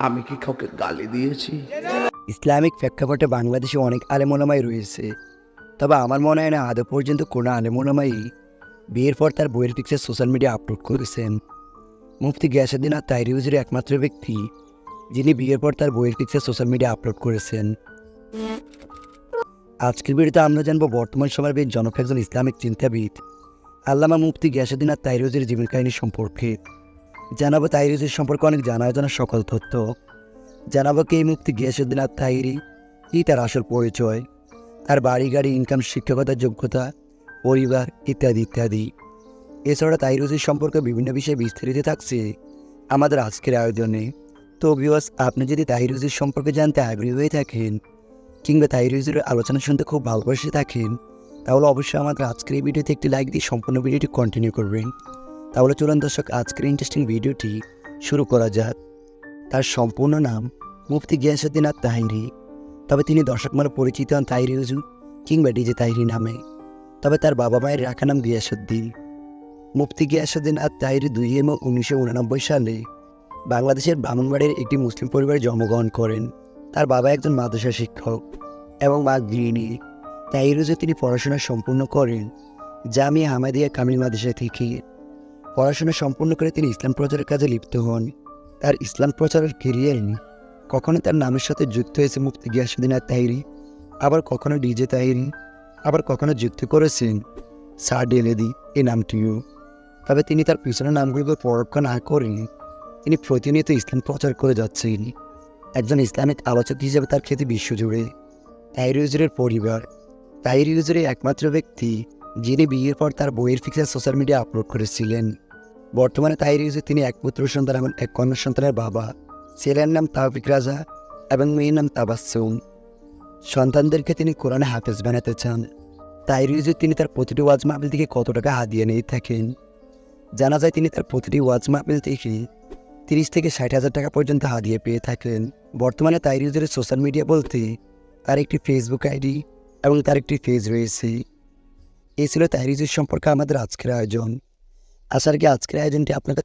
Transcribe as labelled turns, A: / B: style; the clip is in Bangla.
A: আমি কি কাউকে গালি দিয়েছি?
B: ইসলামিক প্রেক্ষাপটে বাংলাদেশে অনেক আলেমোলামাই রয়েছে। তবে আমার মনে হয় না আদৌ পর্যন্ত কোনো আলেমোলামাই বিয়ের পর তার বইয়ের পিকচার সোশ্যাল মিডিয়া আপলোড করেছেন। মুফতি গ্যাসুদ্দিন আর তাইরি হুজুরের একমাত্র ব্যক্তি, যিনি বিয়ের পর তার বইয়ের পিকচার সোশ্যাল মিডিয়া আপলোড করেছেন। আজকের ভিডিওতে আমরা জানব বর্তমান সময়ের বেশ জনপ্রিয় একজন ইসলামিক চিন্তাবিদ, আল্লামা মুফতি গ্যাসুদ্দিন আর তাইরি জীবন কাহিনী সম্পর্কে। জানাব তাইরি হুজুর সম্পর্কে অনেক জানা অজানা সকল তথ্য। জানাব কে মুক্তি গিয়াসুদ্দিন আর তাহিরি কি তার আসল পরিচয়, তার বাড়ি গাড়ি ইনকাম শিক্ষকতার যোগ্যতা, পরিবার ইত্যাদি ইত্যাদি। এছাড়া তাহিরুজির সম্পর্কে বিভিন্ন বিষয়ে বিস্তারিত থাকছে আমাদের আজকের আয়োজনে। তো বিওয়াস আপনি যদি তাহিরুজির সম্পর্কে জানতে আগ্রহী হয়ে থাকেন, কিংবা তাহিরুজির আলোচনা শুনতে খুব ভালোবাসে থাকেন, তাহলে অবশ্যই আমাদের আজকের এই ভিডিওতে একটি লাইক দিয়ে সম্পূর্ণ ভিডিওটি কন্টিনিউ করবেন। তাহলে চলুন দর্শক, আজকের ইন্টারেস্টিং ভিডিওটি শুরু করা যাক। তার সম্পূর্ণ নাম মুফতি গিয়াসুদ্দিন আর তাহিরি তবে তিনি দর্শক মানে পরিচিত হন তাহিরি হুজুর কিংবা ডিজে তাহিরি নামে। তবে তার বাবা মায়ের রাখা নাম গিয়াসুদ্দিন মুফতি গিয়াসুদ্দিন আর তাহিরি দুই এবং উনিশশো উনানব্বই সালে বাংলাদেশের ব্রাহ্মণবাড়ির একটি মুসলিম পরিবারে জন্মগ্রহণ করেন। তার বাবা একজন মাদ্রাসা শিক্ষক এবং মা গৃহিণী। তাহির হুজুর তিনি পড়াশোনা সম্পূর্ণ করেন জামিয়া হামাদিয়া কামিল মাদ্রাসা থেকে। পড়াশোনা সম্পূর্ণ করে তিনি ইসলাম প্রচারের কাজে লিপ্ত হন। তার ইসলাম প্রচারের কেরিয়ার কখনো তার নামের সাথে যুক্ত হয়েছে মুফতি গিয়াসুদ্দিন আর তাহিরি আবার কখনো ডিজে তাহিরি আবার কখনো যুক্ত করেছেন সার ডেলেদি এই নামটিও। তবে তিনি তার পিছনের নামগুলোকে পরোক্ষ না করেন তিনি প্রতিনিয়ত ইসলাম প্রচার করে যাচ্ছেন। একজন ইসলামিক আলোচক হিসেবে তার খ্যাতি বিশ্বজুড়ে। তাহির ইউজুরের পরিবার। তাহির ইউজুরের একমাত্র ব্যক্তি যিনি বিয়ের পর তার বইয়ের পিকচার সোশ্যাল মিডিয়া আপলোড করেছিলেন। বর্তমানে তাহির ইউজুর তিনি এক পুত্র সন্তান এবং এক কন্যা সন্তানের বাবা। ছেলের নাম তাওফিক রাজা এবং মেয়ের নাম তাবাসুম সন্তানদেরকে তিনি কোরআনে হাফেজ বানাতে চান। তাই রিজু তিনি তার প্রতিটি ওয়াজ মাহফিল থেকে কত টাকা হাতিয়ে নিয়ে থাকেন? জানা যায় তিনি তার প্রতিটি ওয়াজ মাহফিল থেকে তিরিশ থেকে ষাট হাজার টাকা পর্যন্ত হাতিয়ে পেয়ে থাকেন। বর্তমানে তাই রিজুর সোশ্যাল মিডিয়া বলতে তার একটি ফেসবুক আইডি এবং তার একটি পেজ রয়েছে। এই ছিল তাইরিজুর সম্পর্কে আমাদের আজকের আয়োজন। আশা রাখি আজকের আয়োজনটি আপনাদের